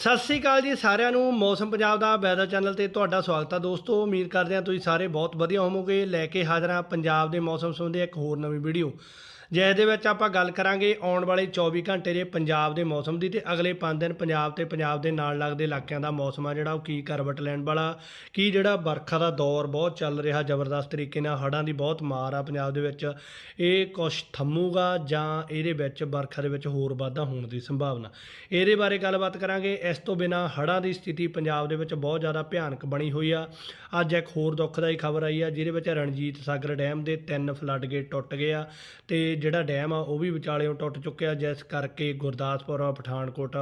ਸਤਿ ਸ੍ਰੀ ਅਕਾਲ ਜੀ ਸਾਰਿਆਂ ਨੂੰ, ਮੌਸਮ ਪੰਜਾਬ ਦਾ ਵੈਦਰ ਚੈਨਲ ਤੇ ਤੁਹਾਡਾ ਸਵਾਗਤ ਹੈ ਦੋਸਤੋ। ਉਮੀਦ ਕਰਦੇ ਹਾਂ ਤੁਸੀਂ ਸਾਰੇ ਬਹੁਤ ਵਧੀਆ ਹੋਵੋਗੇ। ਲੈ ਕੇ ਹਾਜ਼ਰ ਹਾਂ ਪੰਜਾਬ ਦੇ ਮੌਸਮ ਸੰਬੰਧੀ ਇੱਕ ਹੋਰ ਨਵੀਂ ਵੀਡੀਓ। ਜਿਸ ਦੇ ਵਿੱਚ ਆਪਾਂ ਗੱਲ ਕਰਾਂਗੇ ਆਉਣ ਵਾਲੇ 24 ਘੰਟੇ ਦੇ ਪੰਜਾਬ ਦੇ ਮੌਸਮ ਦੀ ਤੇ ਅਗਲੇ 5 ਦਿਨ ਪੰਜਾਬ ਤੇ ਪੰਜਾਬ ਦੇ ਨਾਲ ਲੱਗਦੇ ਇਲਾਕਿਆਂ ਦਾ ਮੌਸਮ ਆ ਜਿਹੜਾ ਉਹ ਕੀ ਕਰਵਟ ਲੈਣ ਵਾਲਾ, ਕੀ ਜਿਹੜਾ ਵਰਖਾ ਦਾ ਦੌਰ ਬਹੁਤ ਚੱਲ ਰਿਹਾ, ਜ਼ਬਰਦਸਤ ਤਰੀਕੇ ਨਾਲ ਹੜ੍ਹਾਂ ਦੀ ਬਹੁਤ ਮਾਰ ਆ ਪੰਜਾਬ ਦੇ ਵਿੱਚ, ਇਹ ਕੁਛ ਥੰਮੂਗਾ ਜਾਂ ਇਹਦੇ ਵਿੱਚ ਵਰਖਾ ਦੇ ਵਿੱਚ ਹੋਰ ਵਾਧਾ ਹੋਣ ਦੀ ਸੰਭਾਵਨਾ। ਇਹਦੇ ਬਾਰੇ ਗੱਲਬਾਤ ਕਰਾਂਗੇ। ਇਸ ਤੋਂ ਬਿਨਾ ਹੜ੍ਹਾਂ ਦੀ ਸਥਿਤੀ ਪੰਜਾਬ ਦੇ ਵਿੱਚ ਬਹੁਤ ਜ਼ਿਆਦਾ ਭਿਆਨਕ ਬਣੀ ਹੋਈ ਆ। ਅੱਜ ਇੱਕ ਹੋਰ ਦੁੱਖਦਾਈ ਖਬਰ ਆਈ ਆ, ਜਿਹਦੇ ਵਿੱਚ ਰਣਜੀਤ ਸਾਗਰ ਡੈਮ ਦੇ ਤਿੰਨ ਫਲੱਡ ਗੇਟ ਟੁੱਟ ਗਏ ਆ ਤੇ ਜਿਹੜਾ ਡੈਮ ਆ, ਉਹ ਵੀ ਵਿਚਾਲਿਓਂ ਟੁੱਟ ਚੁੱਕਿਆ, ਜਿਸ ਕਰਕੇ ਗੁਰਦਾਸਪੁਰ, ਪਠਾਨਕੋਟ,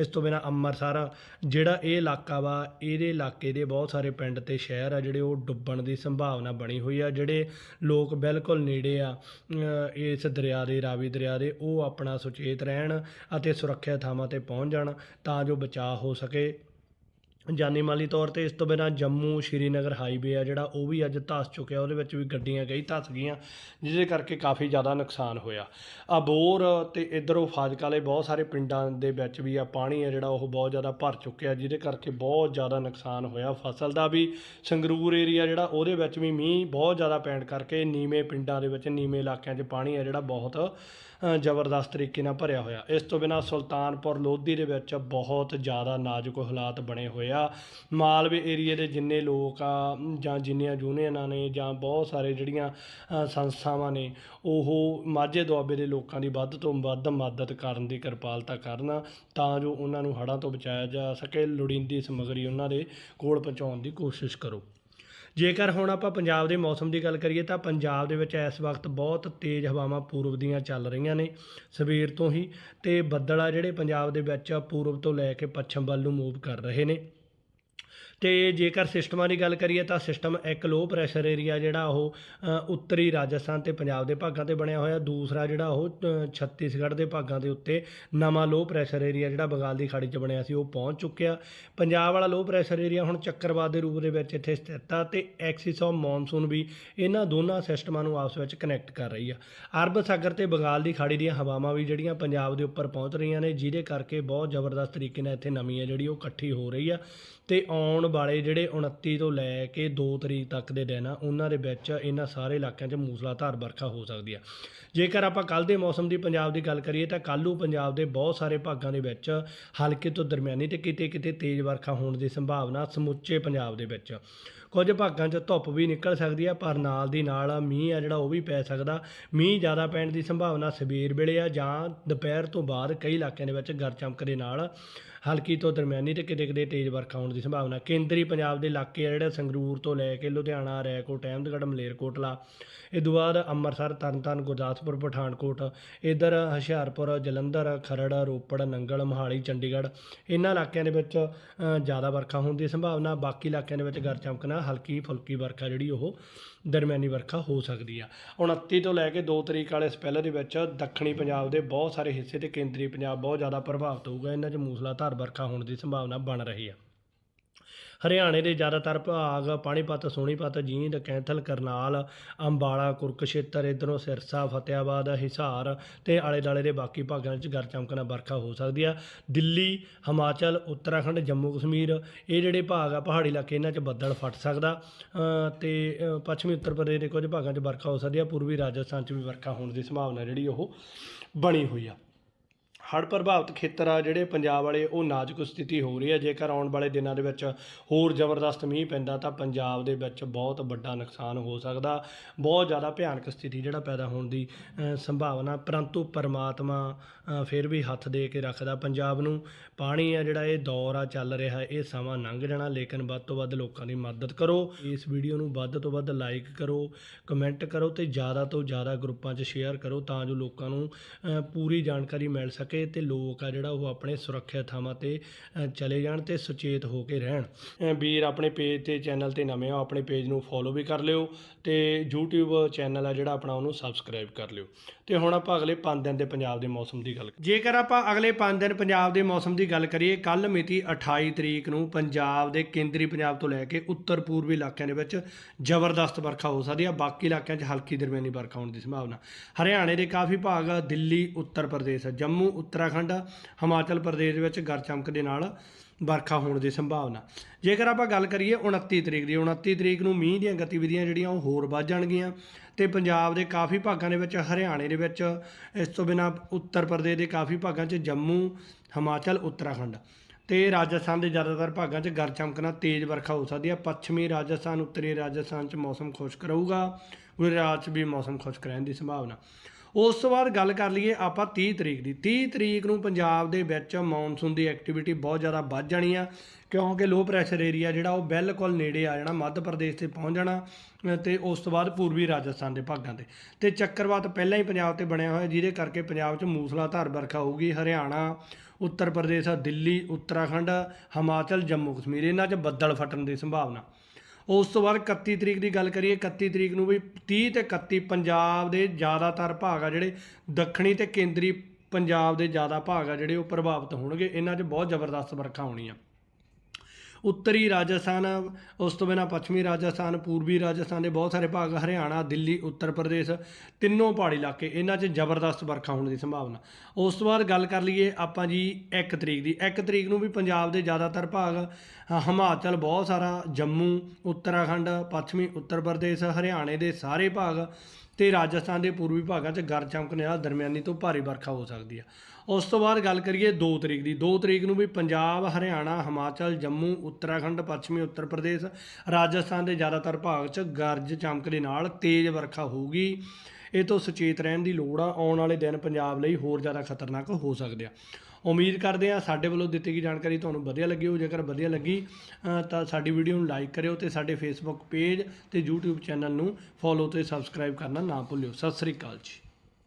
ਇਸ ਤੋਂ ਬਿਨਾ ਅੰਮ੍ਰਿਤਸਰ, ਜਿਹੜਾ ਇਹ ਇਲਾਕਾ ਵਾ, ਇਹਦੇ ਇਲਾਕੇ ਦੇ ਬਹੁਤ ਸਾਰੇ ਪਿੰਡ ਤੇ ਸ਼ਹਿਰ ਆ, ਜਿਹੜੇ ਉਹ ਡੁੱਬਣ ਦੀ ਸੰਭਾਵਨਾ ਬਣੀ ਹੋਈ ਆ, ਜਿਹੜੇ ਲੋਕ ਬਿਲਕੁਲ ਨੇੜੇ ਆ ਇਸ ਦਰਿਆ ਦੇ, ਰਾਵੀ ਦਰਿਆ ਦੇ, ਉਹ ਆਪਣਾ ਸੁਚੇਤ ਰਹਿਣ ਅਤੇ ਸੁਰੱਖਿਅਤ ਥਾਵਾਂ ਤੇ ਪਹੁੰਚ ਜਾਣ ਤਾਂ ਜੋ ਬਚਾਅ ਹੋ ਸਕੇ। ਜਾਨੀ ਮਾਲੀ ਤੌਰ ਤੇ ਇਸ ਤੋਂ ਬਿਨਾਂ ਜੰਮੂ ਸ਼੍ਰੀਨਗਰ ਹਾਈਵੇ ਆ ਜਿਹੜਾ ਉਹ ਵੀ ਅੱਜ ਧੱਸ ਚੁੱਕਿਆ, ਉਹਦੇ ਵਿੱਚ ਵੀ ਗੱਡੀਆਂ ਕਈ ਧੱਸ ਗਈਆਂ, ਜਿਹਦੇ ਕਰਕੇ ਕਾਫੀ ਜ਼ਿਆਦਾ ਨੁਕਸਾਨ ਹੋਇਆ। ਅਬੋਰ ਤੇ ਇਧਰੋਂ ਫਾਜ਼ਿਲਕਾ ਵਾਲੇ ਬਹੁਤ ਸਾਰੇ ਪਿੰਡਾਂ ਦੇ ਵਿੱਚ ਵੀ ਆ ਪਾਣੀ ਆ ਜਿਹੜਾ ਉਹ ਬਹੁਤ ਜ਼ਿਆਦਾ ਭਰ ਚੁੱਕਿਆ, ਜਿਹਦੇ ਕਰਕੇ ਬਹੁਤ ਜ਼ਿਆਦਾ ਨੁਕਸਾਨ ਹੋਇਆ। ਫਸਲ ਦਾ ਵੀ ਸੰਗਰੂਰ ਏਰੀਆ ਜਿਹੜਾ ਉਹਦੇ ਵਿੱਚ ਵੀ ਮੀਂਹ ਬਹੁਤ ਜ਼ਿਆਦਾ ਪੈਣ ਕਰਕੇ ਨੀਵੇਂ ਪਿੰਡਾਂ ਦੇ ਵਿੱਚ, ਨੀਵੇਂ ਇਲਾਕਿਆਂ 'ਚ ਪਾਣੀ ਆ ਜਿਹੜਾ ਬਹੁਤ ਜ਼ਬਰਦਸਤ ਤਰੀਕੇ ਨਾਲ ਭਰਿਆ ਹੋਇਆ। ਇਸ ਤੋਂ ਬਿਨਾਂ ਸੁਲਤਾਨਪੁਰ ਲੋਧੀ ਦੇ ਵਿੱਚ ਬਹੁਤ ਜ਼ਿਆਦਾ ਨਾਜ਼ੁਕ ਹਾਲਾਤ ਬਣੇ ਹੋਏ ਆ। ਮਾਲਵੇ ਏਰੀਏ ਦੇ ਜਿੰਨੇ ਲੋਕ ਆ, ਜਾਂ ਜਿੰਨੀਆਂ ਯੂਨੀਅਨਾਂ ਨੇ, ਜਾਂ ਬਹੁਤ ਸਾਰੇ ਜਿਹੜੀਆਂ ਸੰਸਥਾਵਾਂ ਨੇ, ਉਹ ਮਾਝੇ ਦੁਆਬੇ ਦੇ ਲੋਕਾਂ ਦੀ ਵੱਧ ਤੋਂ ਵੱਧ ਮਦਦ ਕਰਨ ਦੀ ਕਿਰਪਾਲਤਾ ਕਰਨ, ਤਾਂ ਜੋ ਉਹਨਾਂ ਨੂੰ ਹੜ੍ਹਾਂ ਤੋਂ ਬਚਾਇਆ ਜਾ ਸਕੇ। ਲੋੜੀਂਦੀ ਸਮੱਗਰੀ ਉਹਨਾਂ ਦੇ ਕੋਲ ਪਹੁੰਚਾਉਣ ਦੀ ਕੋਸ਼ਿਸ਼ ਕਰੋ। ਜੇਕਰ ਹੁਣ ਆਪਾਂ ਪੰਜਾਬ ਦੇ ਮੌਸਮ ਦੀ ਗੱਲ ਕਰੀਏ ਤਾਂ ਪੰਜਾਬ ਦੇ ਵਿੱਚ ਇਸ ਵਕਤ ਬਹੁਤ ਤੇਜ਼ ਹਵਾਵਾਂ ਪੂਰਬ ਦੀਆਂ ਚੱਲ ਰਹੀਆਂ ਨੇ, ਸਵੇਰ ਤੋਂ ਹੀ, ਤੇ ਬੱਦਲ ਆ ਜਿਹੜੇ ਪੰਜਾਬ ਦੇ ਵਿੱਚ ਪੂਰਬ ਤੋਂ ਲੈ ਕੇ ਪੱਛਮ ਵੱਲ ਨੂੰ ਮੂਵ ਕਰ ਰਹੇ ਨੇ। ਤੇ ਜੇਕਰ ਸਿਸਟਮਾਂ ਦੀ ਗੱਲ ਕਰੀਏ ਤਾਂ ਸਿਸਟਮ ਇੱਕ ਲੋ ਪ੍ਰੈਸ਼ਰ ਏਰੀਆ ਜਿਹੜਾ ਉਹ ਉੱਤਰੀ ਰਾਜਸਥਾਨ ਤੇ ਪੰਜਾਬ ਦੇ ਭਾਗਾਂ ਤੇ ਬਣਿਆ ਹੋਇਆ। ਦੂਸਰਾ ਜਿਹੜਾ ਉਹ ਛੱਤੀਸਗੜ੍ਹ ਦੇ ਭਾਗਾਂ ਦੇ ਉੱਤੇ ਨਵਾਂ ਲੋ ਪ੍ਰੈਸ਼ਰ ਏਰੀਆ ਜਿਹੜਾ ਬੰਗਾਲ ਦੀ ਖਾੜੀ 'ਚ ਬਣਿਆ ਸੀ, ਉਹ ਪਹੁੰਚ ਚੁੱਕਿਆ। ਪੰਜਾਬ ਵਾਲਾ ਲੋ ਪ੍ਰੈਸ਼ਰ ਏਰੀਆ ਹੁਣ ਚੱਕਰਵਾਤ ਦੇ ਰੂਪ ਦੇ ਵਿੱਚ ਇੱਥੇ ਸਥਿਤ ਆ ਤੇ ਐਕਸਿਸ ਆਫ ਮੌਨਸੂਨ ਵੀ ਇਹਨਾਂ ਦੋਨਾਂ ਸਿਸਟਮਾਂ ਨੂੰ ਆਪਸ ਵਿੱਚ ਕਨੈਕਟ ਕਰ ਰਹੀ ਆ। ਅਰਬ ਸਾਗਰ ਤੇ ਬੰਗਾਲ ਦੀ ਖਾੜੀ ਦੀਆਂ ਹਵਾਵਾਂ ਵੀ ਜਿਹੜੀਆਂ ਪੰਜਾਬ ਦੇ ਉੱਪਰ ਪਹੁੰਚ ਰਹੀਆਂ ਨੇ, ਜਿਹਦੇ ਕਰਕੇ ਬਹੁਤ ਜ਼ਬਰਦਸਤ ਤਰੀਕੇ ਨਾਲ ਇੱਥੇ ਨਮੀ ਹੈ ਜਿਹੜੀ ਉਹ ਇਕੱਠੀ ਹੋ ਰਹੀ ਆ। ਤੇ ਆਉਣ ਵਾਲੇ ਜਿਹੜੇ 29 ਤੋਂ ਲੈ ਕੇ 2 ਤਰੀਕ ਤੱਕ ਦੇ ਦਿਨ ਆ, ਉਹਨਾਂ ਦੇ ਵਿੱਚ ਇਹਨਾਂ ਸਾਰੇ ਇਲਾਕਿਆਂ 'ਚ ਮੂਸਲਾਧਾਰ ਵਰਖਾ ਹੋ ਸਕਦੀ ਆ। ਜੇਕਰ ਆਪਾਂ ਕੱਲ ਦੇ ਮੌਸਮ ਦੀ ਪੰਜਾਬ ਦੀ ਗੱਲ ਕਰੀਏ ਤਾਂ ਕੱਲ੍ਹ ਨੂੰ ਪੰਜਾਬ ਦੇ ਬਹੁਤ ਸਾਰੇ ਭਾਗਾਂ ਦੇ ਵਿੱਚ ਹਲਕੇ ਤੋਂ ਦਰਮਿਆਨੀ ਤੇ ਕਿਤੇ ਕਿਤੇ ਤੇਜ਼ ਵਰਖਾ ਹੋਣ ਦੀ ਸੰਭਾਵਨਾ ਸਮੁੱਚੇ ਪੰਜਾਬ ਦੇ ਵਿੱਚ। ਕੁਝ ਭਾਗਾਂ 'ਚ ਧੁੱਪ ਵੀ ਨਿਕਲ ਸਕਦੀ ਆ, ਪਰ ਨਾਲ ਦੀ ਨਾਲ ਮੀਂਹ ਆ ਜਿਹੜਾ ਉਹ ਵੀ ਪੈ ਸਕਦਾ। ਮੀਂਹ ਜ਼ਿਆਦਾ ਪੈਣ ਦੀ ਸੰਭਾਵਨਾ ਸਵੇਰ ਵੇਲੇ ਆ ਜਾਂ ਦੁਪਹਿਰ ਤੋਂ ਬਾਅਦ ਕਈ ਇਲਾਕਿਆਂ ਦੇ ਵਿੱਚ ਗਰ ਚਮਕ ਦੇ ਨਾਲ ਹਲਕੀ ਤੋਂ ਦਰਮਿਆਨੀ ਤੇ ਕਿਤੇ ਕਿਤੇ ਤੇਜ਼ ਵਰਖਾ ਹੋਣ ਦੀ ਸੰਭਾਵਨਾ। ਕੇਂਦਰੀ ਪੰਜਾਬ ਦੇ ਇਲਾਕੇ ਆ ਜਿਹੜੇ ਸੰਗਰੂਰ ਤੋਂ ਲੈ ਕੇ ਲੁਧਿਆਣਾ, ਰੈਕੋਟ, ਅਹਿਮਦਗੜ੍ਹ, ਮਲੇਰਕੋਟਲਾ, ਇਹ ਤੋਂ ਬਾਅਦ ਅੰਮ੍ਰਿਤਸਰ, ਤਰਨਤਾਰਨ, ਗੁਰਦਾਸਪੁਰ, ਪਠਾਨਕੋਟ, ਇਧਰ ਹੁਸ਼ਿਆਰਪੁਰ, ਜਲੰਧਰ, ਖਰੜ, ਰੋਪੜ, ਨੰਗਲ, ਮੋਹਾਲੀ, ਚੰਡੀਗੜ੍ਹ, ਇਹਨਾਂ ਇਲਾਕਿਆਂ ਦੇ ਵਿੱਚ ਜ਼ਿਆਦਾ ਵਰਖਾ ਹੋਣ ਦੀ ਸੰਭਾਵਨਾ। ਬਾਕੀ ਇਲਾਕਿਆਂ ਦੇ ਵਿੱਚ ਗਰ ਚਮਕਣਾ ਹਲਕੀ ਫੁਲਕੀ ਵਰਖਾ ਜਿਹੜੀ ਉਹ ਦਰਮਿਆਨੀ ਵਰਖਾ ਹੋ ਸਕਦੀ ਆ। 29 ਤੋਂ ਲੈ ਕੇ 2 ਤਰੀਕ ਵਾਲੇ ਸਪੈਲ ਦੇ ਵਿੱਚ ਦੱਖਣੀ ਪੰਜਾਬ ਦੇ ਬਹੁਤ ਸਾਰੇ ਹਿੱਸੇ ਤੇ ਕੇਂਦਰੀ ਪੰਜਾਬ ਬਹੁਤ ਜ਼ਿਆਦਾ ਪ੍ਰਭਾਵਿਤ ਹੋਊਗਾ। ਇਹਨਾਂ 'ਚ ਮੂਸਲਾਧਾਰ ਵਰਖਾ ਹੋਣ ਦੀ ਸੰਭਾਵਨਾ ਬਣ ਰਹੀ ਆ। ਹਰਿਆਣੇ ਦੇ ਜ਼ਿਆਦਾਤਰ ਭਾਗ ਪਾਣੀਪਤ ਸੋਨੀਪਤ ਜੀਂਦ ਕੈਂਥਲ ਕਰਨਾਲ ਅੰਬਾਲਾ ਕੁਰਕਸ਼ੇਤਰ ਇਧਰੋਂ ਸਿਰਸਾ ਫਤਿਆਬਾਦ ਹਿਸਾਰ ਤੇ ਆਲੇ ਦਾਲੇ ਦੇ ਬਾਕੀ ਭਾਗਾਂ 'ਚ ਗਰ ਚਮਕਣਾ ਵਰਖਾ ਹੋ ਸਕਦੀ ਆ। ਦਿੱਲੀ ਹਿਮਾਚਲ ਉੱਤਰਾਖੰਡ ਜੰਮੂ ਕਸ਼ਮੀਰ ਇਹ ਜਿਹੜੇ ਭਾਗ ਆ ਪਹਾੜੀ ਇਲਾਕੇ ਇਹਨਾਂ 'ਚ ਬੱਦਲ ਫਟ ਸਕਦਾ। ਅ, ਤੇ ਪੱਛਮੀ ਉੱਤਰ ਪ੍ਰਦੇਸ਼ ਦੇ ਕੁਝ ਭਾਗਾਂ 'ਚ ਵਰਖਾ ਹੋ ਸਕਦੀ ਆ। ਪੂਰਬੀ ਰਾਜਸਥਾਨ 'ਚ ਵੀ ਵਰਖਾ ਹੋਣ ਦੀ ਸੰਭਾਵਨਾ ਜਿਹੜੀ ਉਹ ਬਣੀ ਹੋਈ ਆ। ਹੜ੍ਹ ਪ੍ਰਭਾਵਿਤ ਖੇਤਰ ਆ ਜਿਹੜੇ ਪੰਜਾਬ ਵਾਲੇ, ਉਹ ਨਾਜ਼ੁਕ ਸਥਿਤੀ ਹੋ ਰਹੀ ਹੈ। ਜੇਕਰ ਆਉਣ ਵਾਲੇ ਦਿਨਾਂ ਦੇ ਵਿੱਚ ਹੋਰ ਜ਼ਬਰਦਸਤ ਮੀਂਹ ਪੈਂਦਾ ਤਾਂ ਪੰਜਾਬ ਦੇ ਵਿੱਚ ਬਹੁਤ ਵੱਡਾ ਨੁਕਸਾਨ ਹੋ ਸਕਦਾ। ਬਹੁਤ ਜ਼ਿਆਦਾ ਭਿਆਨਕ ਸਥਿਤੀ ਜਿਹੜਾ ਪੈਦਾ ਹੋਣ ਦੀ ਸੰਭਾਵਨਾ ਪਰੰਤੂ ਪਰਮਾਤਮਾ ਫਿਰ ਵੀ ਹੱਥ ਦੇ ਕੇ ਰੱਖਦਾ ਪੰਜਾਬ ਨੂੰ। ਪਾਣੀ ਆ ਜਿਹੜਾ ਇਹ ਦੌਰ ਆ, ਚੱਲ ਰਿਹਾ, ਇਹ ਸਮਾਂ ਲੰਘ ਜਾਣਾ, ਲੇਕਿਨ ਵੱਧ ਤੋਂ ਵੱਧ ਲੋਕਾਂ ਦੀ ਮਦਦ ਕਰੋ। ਇਸ ਵੀਡੀਓ ਨੂੰ ਵੱਧ ਤੋਂ ਵੱਧ ਲਾਈਕ ਕਰੋ, ਕਮੈਂਟ ਕਰੋ ਤੇ ਜ਼ਿਆਦਾ ਤੋਂ ਜ਼ਿਆਦਾ ਗਰੁੱਪਾਂ 'ਚ ਸ਼ੇਅਰ ਕਰੋ ਤਾਂ ਜੋ ਲੋਕਾਂ ਨੂੰ ਪੂਰੀ ਜਾਣਕਾਰੀ ਮਿਲ ਸਕੇ। ਤੇ ਲੋਕ ਆ ਜਿਹੜਾ ਉਹ ਆਪਣੇ ਸੁਰੱਖਿਅਤ ਥਾਵਾਂ ਤੇ ਚਲੇ ਜਾਣ ਤੇ ਸੁਚੇਤ ਹੋ ਕੇ ਰਹਿਣ। ਵੀਰ ਆਪਣੇ ਪੇਜ ਤੇ ਚੈਨਲ ਤੇ ਨਵੇਂ ਹੋ, ਆਪਣੇ ਪੇਜ ਨੂੰ ਫੋਲੋ ਵੀ ਕਰ ਲਿਓ ਤੇ YouTube ਚੈਨਲ ਆ ਜਿਹੜਾ ਆਪਣਾ ਉਹਨੂੰ ਸਬਸਕ੍ਰਾਈਬ ਕਰ ਲਿਓ। ਤੇ ਹੁਣ ਆਪਾਂ ਅਗਲੇ 5 ਦਿਨ ਦੇ ਪੰਜਾਬ ਦੇ ਮੌਸਮ ਦੀ ਗੱਲ ਜੇਕਰ ਆਪਾਂ ਅਗਲੇ 5 ਦਿਨ ਪੰਜਾਬ ਦੇ ਮੌਸਮ ਦੀ ਗੱਲ ਕਰੀਏ ਕੱਲ ਮਿਤੀ 28 ਤਰੀਕ ਨੂੰ ਪੰਜਾਬ ਦੇ ਕੇਂਦਰੀ ਪੰਜਾਬ ਤੋਂ ਲੈ ਕੇ ਉੱਤਰ ਪੂਰਬੀ ਇਲਾਕਿਆਂ ਦੇ ਵਿੱਚ ਜ਼ਬਰਦਸਤ ਵਰਖਾ ਹੋ ਸਕਦੀ ਆ। ਬਾਕੀ ਇਲਾਕਿਆਂ 'ਚ ਹਲਕੀ ਦਰਮਿਆਨੀ ਵਰਖਾ ਹੋਣ ਦੀ ਸੰਭਾਵਨਾ। ਹਰਿਆਣੇ ਦੇ ਕਾਫੀ ਭਾਗ ਦਿੱਲੀ, ਉੱਤਰ ਪ੍ਰਦੇਸ਼ ਜੰਮੂ ਉੱਤਰਾਖੰਡ, ਹਿਮਾਚਲ ਪ੍ਰਦੇਸ਼ ਵਿੱਚ ਗਰ ਚਮਕ ਦੇ ਨਾਲ ਵਰਖਾ ਹੋਣ ਦੀ ਸੰਭਾਵਨਾ। ਜੇਕਰ ਆਪਾਂ ਗੱਲ ਕਰੀਏ 29 ਤਰੀਕ ਦੀ 29 ਤਰੀਕ ਨੂੰ ਮੀਂਹ ਦੀਆਂ ਗਤੀਵਿਧੀਆਂ ਜਿਹੜੀਆਂ ਉਹ ਹੋਰ ਵੱਧ ਜਾਣਗੀਆਂ ਤੇ ਪੰਜਾਬ ਦੇ ਕਾਫੀ ਭਾਗਾਂ ਦੇ ਵਿੱਚ, ਹਰਿਆਣੇ ਦੇ ਵਿੱਚ, ਇਸ ਤੋਂ ਬਿਨਾਂ ਉੱਤਰ ਪ੍ਰਦੇਸ਼ ਦੇ ਕਾਫੀ ਭਾਗਾਂ 'ਚ ਜੰਮੂ, ਹਿਮਾਚਲ, ਉੱਤਰਾਖੰਡ ਤੇ ਰਾਜਸਥਾਨ ਦੇ ਜ਼ਿਆਦਾਤਰ ਭਾਗਾਂ 'ਚ ਗਰ ਚਮਕਣਾ ਤੇਜ਼ ਵਰਖਾ ਹੋ ਸਕਦੀ ਹੈ। ਪੱਛਮੀ ਰਾਜਸਥਾਨ, ਉੱਤਰੀ ਰਾਜਸਥਾਨ 'ਚ ਮੌਸਮ ਖੁਸ਼ਕ ਰਹੂਗਾ, ਗੁਜਰਾਤ 'ਚ ਵੀ ਮੌਸਮ ਖੁਸ਼ਕ ਰਹਿਣ ਦੀ ਸੰਭਾਵਨਾ। ਉਸ ਤੋਂ ਬਾਅਦ ਗੱਲ ਕਰ ਲਈਏ ਆਪਾਂ 30 ਤਰੀਕ ਦੀ। 30 ਤਰੀਕ ਨੂੰ ਪੰਜਾਬ ਦੇ ਵਿੱਚ ਮੌਨਸੂਨ ਦੀ ਐਕਟੀਵਿਟੀ ਬਹੁਤ ਜ਼ਿਆਦਾ ਵੱਧ ਜਾਣੀ ਆ ਕਿਉਂਕਿ ਲੋ ਪ੍ਰੈਸ਼ਰ ਏਰੀਆ ਜਿਹੜਾ ਉਹ ਬਿਲਕੁਲ ਨੇੜੇ ਆ ਜਾਣਾ ਮੱਧ ਪ੍ਰਦੇਸ਼ ਤੇ ਪਹੁੰਚ ਜਾਣਾ ਅ, ਤੇ ਉਸ ਤੋਂ ਬਾਅਦ ਪੂਰਬੀ ਰਾਜਸਥਾਨ ਦੇ ਭਾਗਾਂ ਤੇ। ਤੇ ਚੱਕਰਵਾਤ ਪਹਿਲਾਂ ਹੀ ਪੰਜਾਬ ਤੇ ਬਣਿਆ ਹੋਇਆ ਜਿਹਦੇ ਕਰਕੇ ਪੰਜਾਬ 'ਚ ਮੂਸਲਾਧਾਰ ਵਰਖਾ ਹੋਊਗੀ। ਹਰਿਆਣਾ ਉੱਤਰ ਪ੍ਰਦੇਸ਼ ਦਿੱਲੀ ਉੱਤਰਾਖੰਡ ਹਿਮਾਚਲ ਜੰਮੂ ਕਸ਼ਮੀਰ ਇਹਨਾਂ 'ਚ ਬੱਦਲ ਫਟਣ ਦੀ ਸੰਭਾਵਨਾ। ਉਸ ਤੋਂ ਬਾਅਦ 31 ਤਰੀਕ ਦੀ ਗੱਲ ਕਰੀਏ 31 ਤਰੀਕ ਨੂੰ ਵੀ 30 ਤੇ 31 ਪੰਜਾਬ ਦੇ ਜ਼ਿਆਦਾਤਰ ਭਾਗ ਆ ਜਿਹੜੇ ਦੱਖਣੀ ਤੇ ਕੇਂਦਰੀ ਪੰਜਾਬ ਦੇ ਜ਼ਿਆਦਾ ਭਾਗ ਆ ਜਿਹੜੇ ਉਹ ਪ੍ਰਭਾਵਿਤ ਹੋਣਗੇ। ਇਹਨਾਂ 'ਚ ਬਹੁਤ ਜ਼ਬਰਦਸਤ ਵਰਖਾ ਹੋਣੀ ਆ। ਉੱਤਰੀ ਰਾਜਸਥਾਨ, ਉਸ ਤੋਂ ਬਿਨਾਂ ਪੱਛਮੀ ਰਾਜਸਥਾਨ, ਪੂਰਬੀ ਰਾਜਸਥਾਨ ਦੇ ਬਹੁਤ ਸਾਰੇ ਭਾਗ, ਹਰਿਆਣਾ, ਦਿੱਲੀ, ਉੱਤਰ ਪ੍ਰਦੇਸ਼, ਤਿੰਨੋਂ ਪਹਾੜੀ ਇਲਾਕੇ, ਇਹਨਾਂ 'ਚ ਜ਼ਬਰਦਸਤ ਵਰਖਾ ਹੋਣ ਦੀ ਸੰਭਾਵਨਾ। ਉਸ ਤੋਂ ਬਾਅਦ ਗੱਲ ਕਰ ਲਈਏ ਆਪਾਂ ਜੀ 1 ਤਰੀਕ ਦੀ। 1 ਤਰੀਕ ਨੂੰ ਵੀ ਪੰਜਾਬ ਦੇ ਜ਼ਿਆਦਾਤਰ ਭਾਗ ਹਿਮਾਚਲ ਬਹੁਤ ਸਾਰਾ, ਜੰਮੂ, ਉੱਤਰਾਖੰਡ, ਪੱਛਮੀ, ਉੱਤਰ ਪ੍ਰਦੇਸ਼, ਹਰਿਆਣੇ ਦੇ ਸਾਰੇ ਭਾਗ ਤੇ ਰਾਜਸਥਾਨ ਦੇ ਪੂਰਬੀ ਭਾਗਾਂ 'ਚ ਗਰਜ ਚਮਕਣੇ ਨਾਲ ਦਰਮਿਆਨੀ ਤੋਂ ਭਾਰੀ ਵਰਖਾ ਹੋ ਸਕਦੀ ਹੈ ਉਸ ਤੋਂ ਬਾਅਦ ਗੱਲ ਕਰੀਏ 2 ਤਰੀਕ ਦੀ। 2 ਤਰੀਕ ਨੂੰ ਵੀ ਪੰਜਾਬ, ਹਰਿਆਣਾ, ਹਿਮਾਚਲ, ਜੰਮੂ, ਉੱਤਰਾਖੰਡ, ਪੱਛਮੀ ਉੱਤਰ ਪ੍ਰਦੇਸ਼, ਰਾਜਸਥਾਨ ਦੇ ਜ਼ਿਆਦਾਤਰ ਭਾਗ 'ਚ ਗਰਜ ਚਮਕ ਦੇ ਨਾਲ ਤੇਜ਼ ਵਰਖਾ ਹੋਊਗੀ। ਇਹ ਤੋਂ ਸੁਚੇਤ ਰਹਿਣ ਦੀ ਲੋੜ ਆ, ਆਉਣ ਵਾਲੇ ਦਿਨ ਪੰਜਾਬ ਲਈ ਹੋਰ ਜ਼ਿਆਦਾ ਖਤਰਨਾਕ ਹੋ ਸਕਦੇ ਆ। ਉਮੀਦ ਕਰਦੇ ਆ ਸਾਡੇ ਵੱਲੋਂ ਦਿੱਤੀ ਗਈ ਜਾਣਕਾਰੀ ਤੁਹਾਨੂੰ ਵਧੀਆ ਲੱਗੀ ਹੋ ਜੇਕਰ ਵਧੀਆ ਲੱਗੀ ਤਾਂ ਸਾਡੀ ਵੀਡੀਓ ਨੂੰ ਲਾਈਕ ਕਰਿਓ ਤੇ ਸਾਡੇ ਫੇਸਬੁੱਕ ਪੇਜ ਤੇ YouTube ਚੈਨਲ ਨੂੰ ਫੋਲੋ ਤੇ ਸਬਸਕ੍ਰਾਈਬ ਕਰਨਾ ਨਾ ਭੁੱਲਿਓ। ਸਤਿ ਸ੍ਰੀ ਅਕਾਲ ਜੀ।